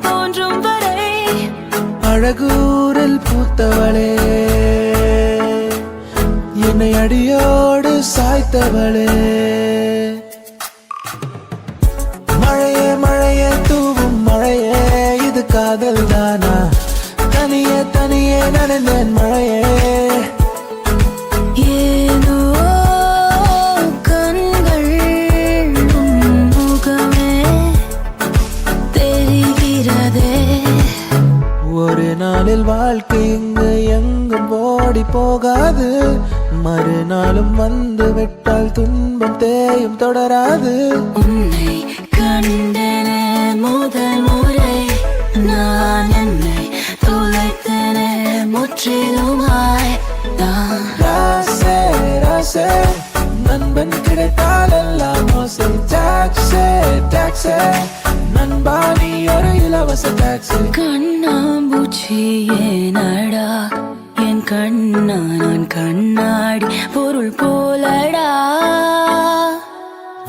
தோன்றும் வரை அழகூரில் பூத்தவளே என்னை அடியோடு சாய்த்தவளே. போகாது. மறுநாளும் வந்து விட்டால் துன்பம் தேயும் தொடராது. உன்னை கண்டனே முதல் முறை நான் என்னை தொலைத்தனே முற்றிலுமாய். நண்பன் கிடைத்தால் எல்லாம் மோசை டாக்ஸே டாக்ஸே நண்பா நீ ஒரு இலவச டாக்ஸி கண்ணாம்பூச்சி ஏனடா என் கண்ணா நான் கண்ணாடி பொருள் போலடா.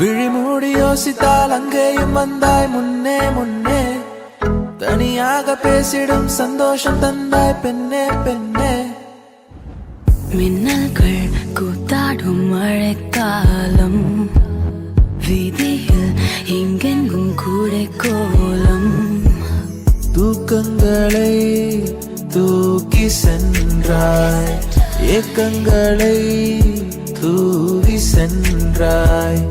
விழிமூடி யோசித்தால் அங்கேயும் வந்தாய் முன்னே முன்னே. தனியாக பேசிடும் சந்தோஷம் தந்தாய் பெண்ணே பெண்ணே. மின்னல்கள் கூத்தாடும் மழைக்காலம். வீதியில் எங்கெங்கும் கூடை கோலம். தூக்கங்களை தூக்கி சென்றாய். ஏக்கங்களை தூவி சென்றாய்.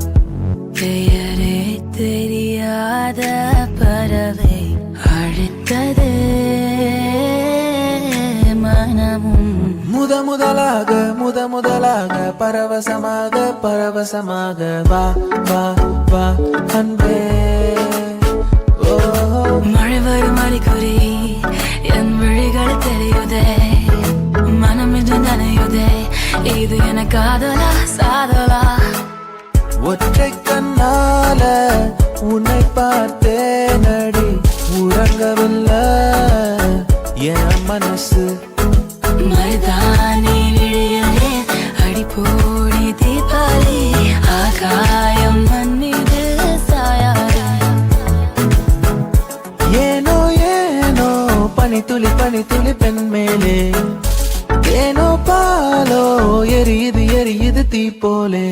பெயரே தெரியாத பறவை அழைத்தது மனமும். முத முதலாக முத முதலாக பரவசமாக பரவசமாக வா வா வா அன்பே. ஓ. மழை வரும் அறிகுறி இது என காதலா சாதலா? ஒற்றை கண்ணால உன்னை பார்த்தேன் அடி உறங்கவில்லை. என் மனசு പോലെ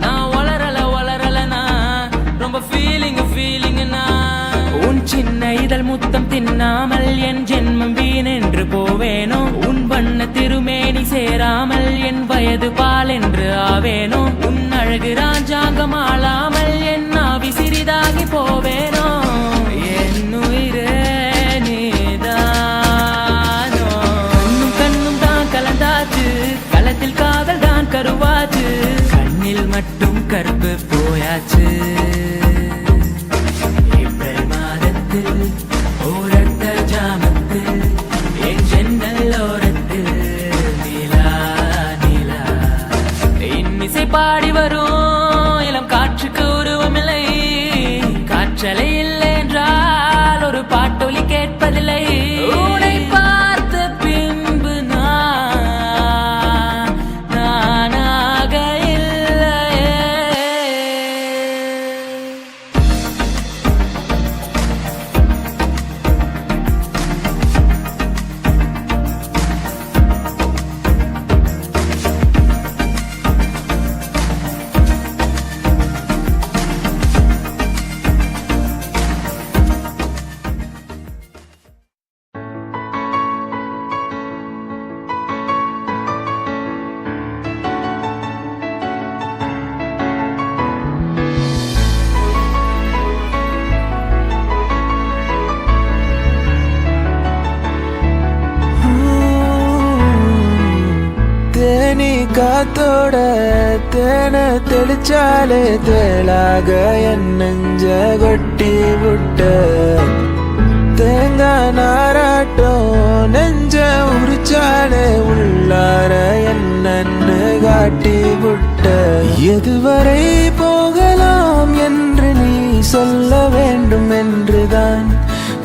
நான் வளரல வளரலண்ணா. ரொம்ப ஃபீலிங் இடுப்பு உன் சின்ன இதழ் முத்தம் தின்னாமல் என் ஜென்மம் வீணென்று போவேனோ? உன் வண்ண ஆளாமல் என் வயது பால் என்று ஆவேனோ உன் அழகு ராஜாங்கம் ஆளாமல் என் ஆவி சிறிதாகி போவேனோ. பாடி வரும். காத்தோட தேன தெளிச்சாலே தேளாக என் நெஞ்ச கொட்டி விட்ட தேங்காய் நாராட்டம் நெஞ்ச உரிச்சாலே உள்ளார என்னன்னு காட்டி விட்ட. எதுவரை போகலாம் என்று நீ சொல்ல வேண்டும் என்றுதான்.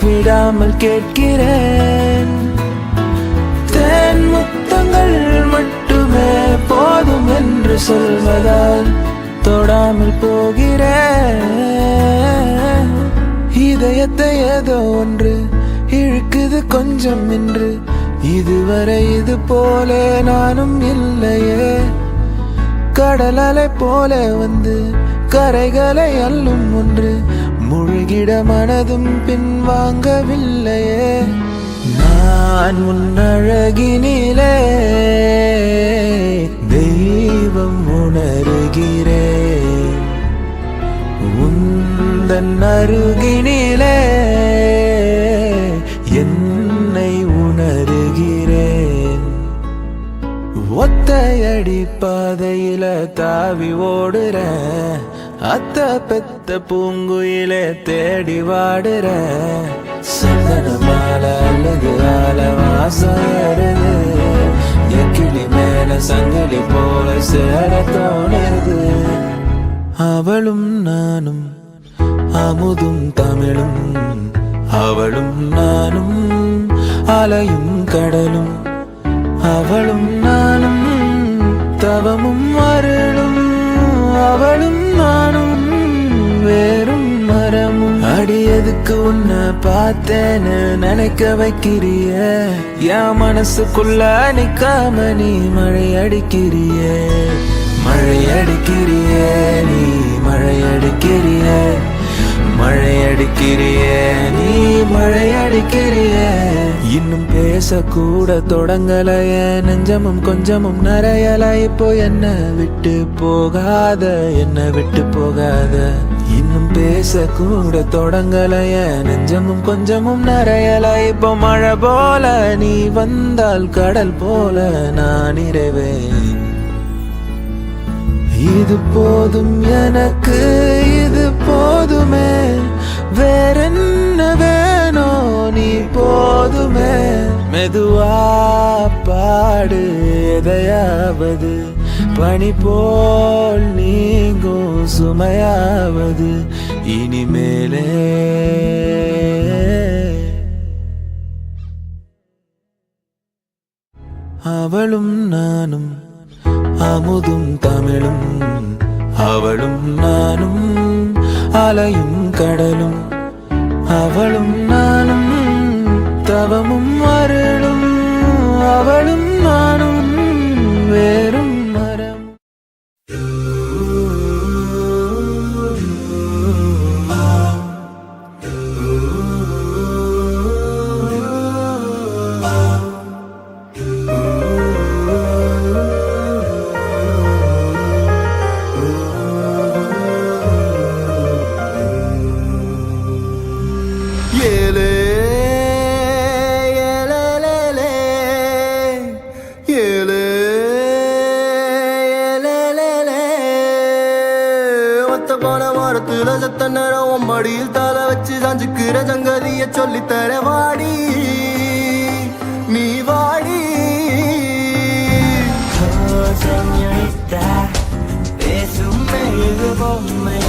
விடாமல் கேட்கிறேன். என்று சொல்வதால் தொடாமல் போகிறேன். இதயத்தை ஏதோ ஒன்று இழுக்குது கொஞ்சம் என்று இதுவரை இது போல நானும் இல்லையே. கடலலை அலை போல வந்து கரைகளை அள்ளும் ஒன்று. முழுகிட மனதும் பின்வாங்கவில்லையே நான் உன் அழகினிலே. தெய்வம் உணர்கிறேன் உந்தன் அருகினிலே என்னை உணர்கிறேன் ஒத்தையடி பாதையில தாவி ஓடுற அத்த பெத்த பூங்குயிலே தேடி வாடுற சந்தன மாலை அல்லது ஆல எக்கிளி மேல சங்கிலி போல சேர தோணுது அவளும் நானும் அமுதும் தமிழும். அவளும் நானும் அலையும் கடலும். அவளும் நானும் தவமும் அருளும். அவளும் நானும் வேறும் மரமும். அடியதுக்கு உன்னை பார்த்தேன்னு நினைக்க வைக்கிறிய. என் மனசுக்குள்ள நிக்காம நீ மழை அடிக்கிறிய. மழை அடிக்கிறிய நீ மழை அடிக்கிறிய. மழை அடிக்கிறிய நீ மழை அடிக்கிறிய. இன்னும் பேசக்கூட தொடங்கலைய. நெஞ்சமும் கொஞ்சமும் நிறையல இப்போ என்ன விட்டு போகாத என்ன விட்டு போகாத. இன்னும் பேச கூட தொடங்கலைய. நெஞ்சமும் கொஞ்சமும் நிறையல இப்ப மழை போல நீ வந்தால் கடல் போல நான் இறைவேன். இது போதும் எனக்கு இது போதுமே. வேறென்ன வேணோ நீ போதுமே. மெதுவா பாடு எதையாவது. பணி போல் நீங்கும் சுமையாவது இனிமேலே. அவளும் நானும் அமுதும் தமிழும். அவளும் நானும் அலையும் கடலும். அவளும் நானும் தவமும் அருளும். அவளும் நானும் வேறு செத்த நேரம் உன் மடியில் தலை வச்சு சாஞ்சுக்கிற சங்கதிய சொல்லி தர வாடி. நீ வாடி. பேசும் மெழுகு பொம்மை.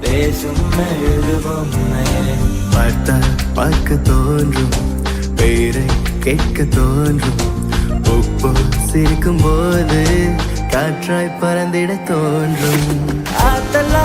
பேசும் மெழுகு பொம்மை. பார்த்தா பார்க்க தோன்றும் பெயரை கேட்க தோன்றும். உப்பு சிரிக்கும் போது காற்றாய் பறந்திட தோன்றும். ஆத்தலா